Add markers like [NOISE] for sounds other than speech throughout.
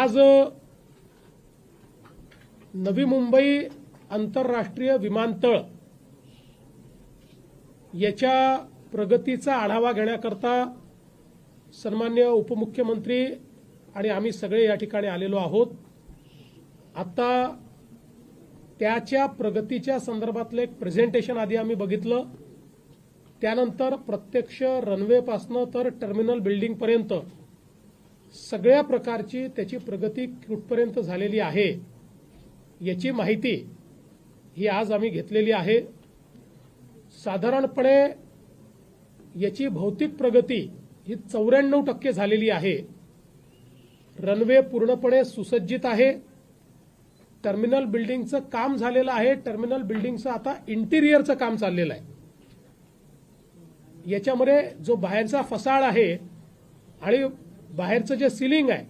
आज नवी मुंबई आंतरराष्ट्रीय विमानतळ याच्या प्रगतीचा आढावा घेण्याकरता सन्मान्य उपमुख्यमंत्री आणि आम्ही सगळे या ठिकाणी आलेलो आहोत. आता त्याच्या प्रगतीच्या संदर्भातलं एक प्रेझेंटेशन आधी आम्ही बघितलं. त्यानंतर प्रत्यक्ष रनवेपासनं तर टर्मिनल बिल्डिंगपर्यंत सगळ्या प्रकारची त्याची प्रगती कुठपर्यंत झालेली आहे याची माहिती ही आज आम्ही घेतलेली आहे. साधारणपणे याची भौतिक प्रगती ही चौऱ्याण्णव टक्के झालेली आहे. रनवे पूर्णपणे सुसज्जित आहे. टर्मिनल बिल्डिंगचं काम झालेलं आहे. टर्मिनल बिल्डिंगचं आता इंटिरियरचं काम चाललेलं आहे. याच्यामध्ये जो बाहेरचा फसाड आहे आणि बाहेरचं जे सिलिंग आहे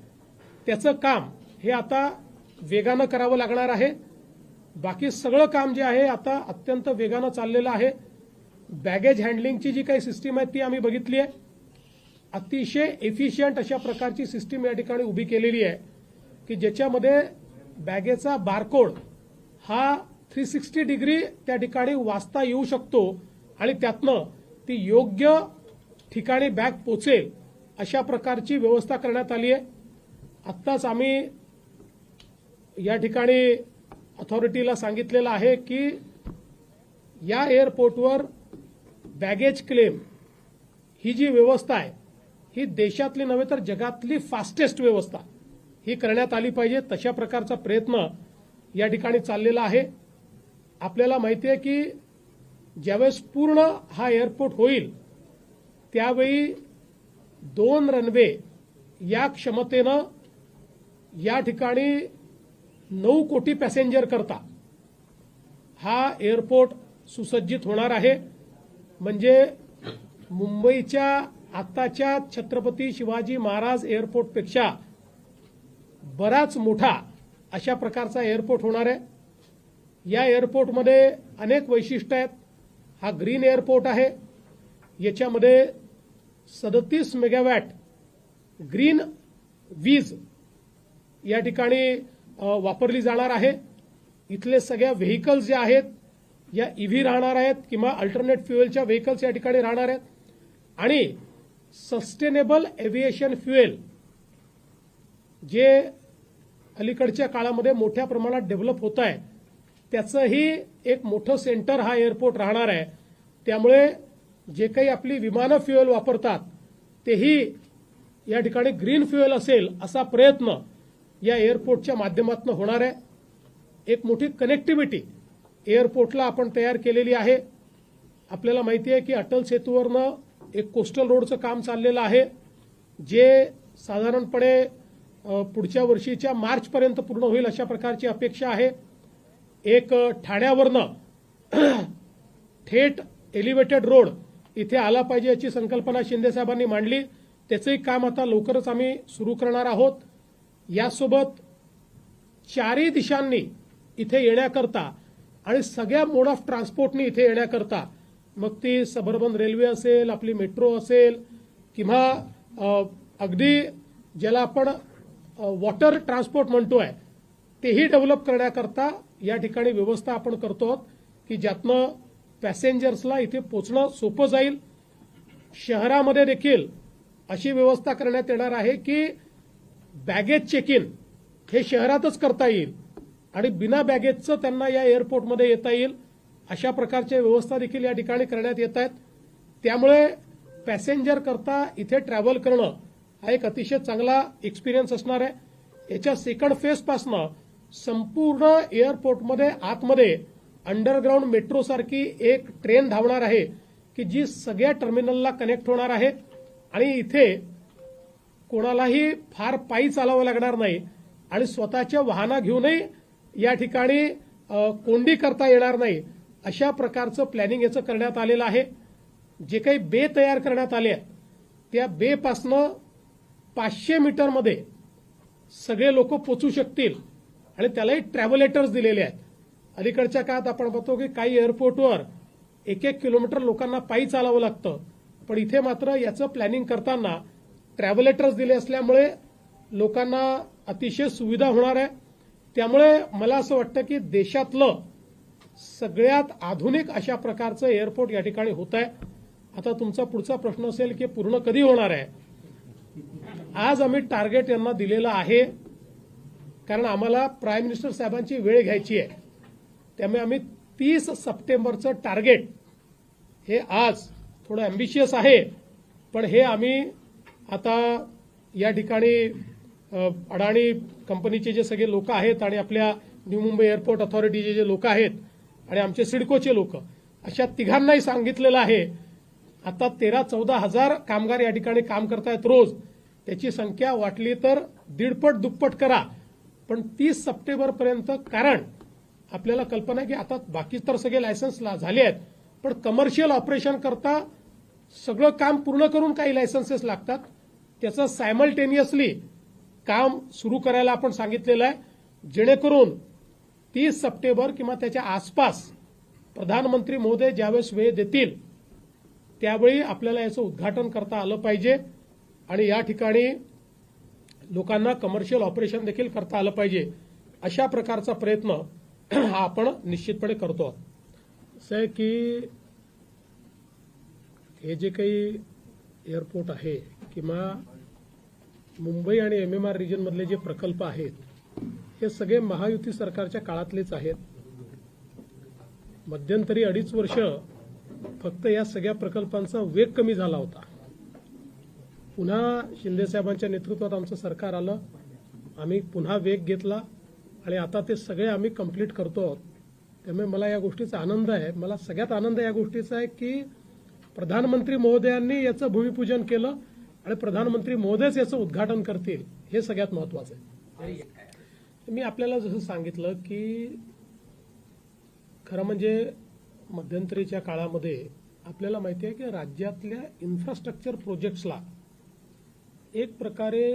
त्याचं काम हे आता वेगानं करावं लागणार आहे. बाकी सगळं काम जे आहे आता अत्यंत वेगानं चाललेलं आहे. बॅगेज हँडलिंगची जी काही सिस्टीम आहे ती आम्ही बघितली आहे. अतिशय एफिशियंट अशा प्रकारची सिस्टीम या ठिकाणी उभी केलेली आहे की ज्याच्यामध्ये बॅगेचा बारकोड हा थ्री सिक्स्टी डिग्री त्या ठिकाणी वाचता येऊ शकतो आणि त्यातनं ती योग्य ठिकाणी बॅग पोचेल. अशा प्रकारची व्यवस्था करण्यात आली आहे. आत्ताच आम्ही या ठिकाणी अथॉरिटीला सांगितलेलं आहे की या एअरपोर्टवर बॅगेज क्लेम ही जी व्यवस्था आहे ही देशातली नव्हे तर जगातली फास्टेस्ट व्यवस्था ही करण्यात आली पाहिजे. तशा प्रकारचा प्रयत्न या ठिकाणी चाललेला आहे. आपल्याला माहिती आहे की ज्यावेळेस पूर्ण हा एअरपोर्ट होईल त्यावेळी दोन रनवे या क्षमतेनं या ठिकाणी नऊ कोटी पॅसेंजर करता. हा एअरपोर्ट सुसज्जित होणार आहे. म्हणजे मुंबईच्या आत्ताच्या छत्रपती शिवाजी महाराज एअरपोर्टपेक्षा बराच मोठा अशा प्रकारचा एअरपोर्ट होणार आहे. या एअरपोर्टमध्ये अनेक वैशिष्ट्य आहेत. हा ग्रीन एअरपोर्ट आहे. याच्यामध्ये सदतीस मेगावॅट ग्रीन वीज या ठिकाणी वापरली जाणार आहे. इथले सगळ्या व्हेकल्स जे आहेत या ईव्ही राहणार आहेत किंवा अल्टरनेट फ्युएलच्या व्हेकल्स या ठिकाणी राहणार आहेत. आणि सस्टेनेबल एव्हिएशन फ्युएल जे अलीकडच्या काळामध्ये मोठ्या प्रमाणात डेव्हलप होत आहे त्याचंही एक मोठं सेंटर हा एअरपोर्ट राहणार आहे. त्यामुळे जे काही आपली विमानं फ्युएल वापरतात तेही या ठिकाणी ग्रीन फ्युएल असेल असा प्रयत्न या एअरपोर्टच्या माध्यमातून होणार आहे. एक मोठी कनेक्टिव्हिटी एअरपोर्टला आपण तयार केलेली आहे. आपल्याला माहिती आहे की अटल सेतूवरनं एक कोस्टल रोडचं काम चाललेलं आहे जे साधारणपणे पुढच्या वर्षीच्या मार्चपर्यंत पूर्ण होईल अशा प्रकारची अपेक्षा आहे. एक ठाण्यावरनं [CLEARS THROAT] थेट एलिव्हेटेड रोड इथे आला पाहिजे याची संकल्पना शिंदे साहेबांनी मांडली. त्याचंही काम आता लवकरच आम्ही सुरू करणार आहोत. यासोबत चारही दिशांनी इथे येण्याकरता आणि सगळ्या मोड ऑफ ट्रान्सपोर्टनी इथे येण्याकरता मग ती सबर्बन रेल्वे असेल आपली मेट्रो असेल किंवा अगदी ज्याला आपण वॉटर ट्रान्सपोर्ट म्हणतोय तेही डेव्हलप करण्याकरता या ठिकाणी व्यवस्था आपण करतो आहोत की ज्यातनं पॅसेंजर्सला इथे पोचणं सोपं जाईल. शहरामध्ये देखील अशी व्यवस्था करण्यात येणार आहे की बॅगेज चेक इन हे शहरातच करता येईल आणि बिना बॅगेजचं त्यांना या एअरपोर्टमध्ये येता येईल. अशा प्रकारच्या व्यवस्था देखील या ठिकाणी करण्यात येत आहेत. त्यामुळे पॅसेंजर करता इथे ट्रॅव्हल करणं हा एक अतिशय चांगला एक्सपिरियन्स असणार आहे. याच्या सेकंड फेजपासनं संपूर्ण एअरपोर्टमध्ये आतमध्ये अंडरग्राऊंड मेट्रो सारखी एक ट्रेन धावणार आहे की जी सगळ्या टर्मिनलला कनेक्ट होणार आहे आणि इथे कोणालाही फार पायी चालावं लागणार नाही आणि स्वतःच्या वाहना घेऊनही या ठिकाणी कोंडी करता येणार नाही अशा प्रकारचं प्लॅनिंग याचं करण्यात आलेलं आहे. जे काही बे तयार करण्यात आले आहेत त्या बेपासनं पाचशे मीटरमध्ये सगळे लोक पोचू शकतील आणि त्यालाही ट्रॅव्हलेटर्स दिलेले आहेत. अलीकडच्या काळात आपण बघतो की काही एअरपोर्टवर एक एक किलोमीटर लोकांना पायी चालावं लागतं. पण इथे मात्र याचं प्लॅनिंग करताना ट्रॅव्हलेटर्स दिले असल्यामुळे लोकांना अतिशय सुविधा होणार आहे. त्यामुळे मला असं वाटतं की देशातलं सगळ्यात आधुनिक अशा प्रकारचं एअरपोर्ट या ठिकाणी होत आहे. आता तुमचा पुढचा प्रश्न असेल की पूर्ण कधी होणार आहे? आज आम्ही टार्गेट यांना दिलेलं आहे. कारण आम्हाला प्राईम मिनिस्टर साहेबांची वेळ घ्यायची आहे. त्यामुळे आम्ही तीस सप्टेंबरचं टार्गेट हे आज थोडं अँबिशियस आहे पण हे आम्ही आता या ठिकाणी अडाणी कंपनीचे जे सगळे लोक आहेत आणि आपल्या न्यू मुंबई एअरपोर्ट अथॉरिटीचे जे लोक आहेत आणि आमचे सिडकोचे लोक अशा तिघांनाही सांगितलेलं आहे आता तेरा चौदा हजार कामगार या ठिकाणी काम करतायत रोज त्याची संख्या वाटली तर दीडपट दुप्पट करा पण तीस सप्टेंबरपर्यंत कारण आपल्याला कल्पना आहे की आता बाकी तर सगळे लायसन्सला झाले आहेत पण कमर्शियल ऑपरेशन करता सगळं काम पूर्ण करून काही लायसन्सेस लागतात. त्याचं सायमल्टेनियसली काम सुरू करायला आपण सांगितलेलं आहे. जेणेकरून तीस सप्टेंबर किंवा त्याच्या आसपास प्रधानमंत्री मोदी ज्यावेळेस वेळ देतील त्यावेळी आपल्याला याचं उद्घाटन करता आलं पाहिजे आणि या ठिकाणी लोकांना कमर्शियल ऑपरेशन देखील करता आलं पाहिजे. अशा प्रकारचा प्रयत्न हा आपण निश्चितपणे करतो आहोत. असं आहे की हे जे काही एअरपोर्ट आहे किंवा मुंबई आणि एम एम आर रिजनमधले जे प्रकल्प आहेत हे सगळे महायुती सरकारच्या काळातलेच आहेत. मध्यंतरी अडीच वर्ष फक्त या सगळ्या प्रकल्पांचा वेग कमी झाला होता. पुन्हा शिंदेसाहेबांच्या नेतृत्वात आमचं सरकार आलं. आम्ही पुन्हा वेग घेतला. आणि आता ते सगळे आम्ही कंप्लीट करतो आहोत. त्यामुळे मला या गोष्टीचा आनंद आहे. मला सगळ्यात आनंद या गोष्टीचा आहे की प्रधानमंत्री महोदयांनी याचं भूमिपूजन केलं आणि प्रधानमंत्री महोदयच याचं उद्घाटन करतील हे सगळ्यात महत्वाचं आहे. मी आपल्याला जसं सांगितलं की खरं म्हणजे मध्यंतरीच्या काळामध्ये आपल्याला माहिती आहे की राज्यातल्या इन्फ्रास्ट्रक्चर प्रोजेक्ट्सला एक प्रकारे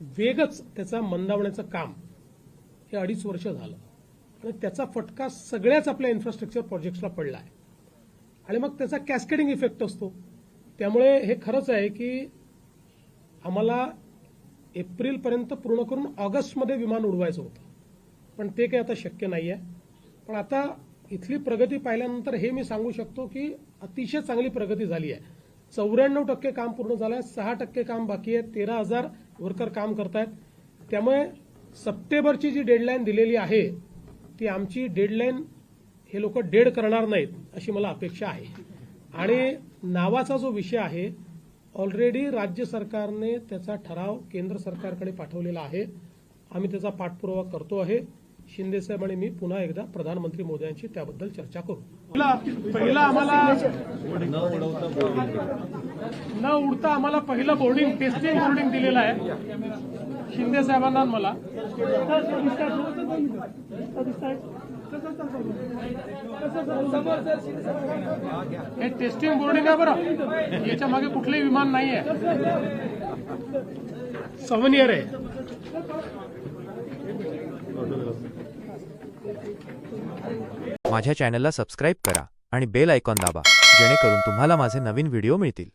वेगच त्याचा मंदावण्याचं काम हे अडीच वर्ष झालं. आणि त्याचा फटका सगळ्याच आपल्या इन्फ्रास्ट्रक्चर प्रोजेक्ट्सला पडला आहे. आणि मग त्याचा कॅस्केडिंग इफेक्ट असतो. त्यामुळे हे खरंच आहे की आम्हाला एप्रिलपर्यंत पूर्ण करून ऑगस्टमध्ये विमान उडवायचं होतं. पण ते काही आता शक्य नाही आहे पण आता इथली प्रगती पाहिल्यानंतर हे मी सांगू शकतो की अतिशय चांगली प्रगती झाली आहे. चौऱ्याण्णव टक्के काम पूर्ण झालं आहे सहा टक्के काम बाकी आहे तेरा हजार वर्कर काम करतायत. त्यामुळे सप्टेंबरची जी डेडलाईन दिलेली आहे ती आमची डेडलाईन हे लोक डेड करणार नाहीत अशी मला अपेक्षा आहे. आणि नावाचा जो विषय आहे ऑलरेडी राज्य सरकारने त्याचा ठराव केंद्र सरकारकडे पाठवलेला आहे. आम्ही त्याचा पाठपुरावा करतो आहे. शिंदेसाहेब आणि मी पुन्हा एकदा प्रधानमंत्री मोदयांशी त्याबद्दल चर्चा करू. पहिला पहिला आम्हाला न उडता आम्हाला पहिलं बोर्डिंग टेस्टिंग बोर्डिंग दिलेलं आहे. शिंदे साहेबांना मला. हे टेस्टिंग बोर्डिंग आहे बरं? याच्या मागे कुठलंही विमान नाही आहे सेव्हन इयर आहे. माझ्या चॅनलला सबस्क्राईब करा आणि बेल आयकॉन दाबा जेणेकरून तुम्हाला माझे नवीन व्हिडिओ मिळतील.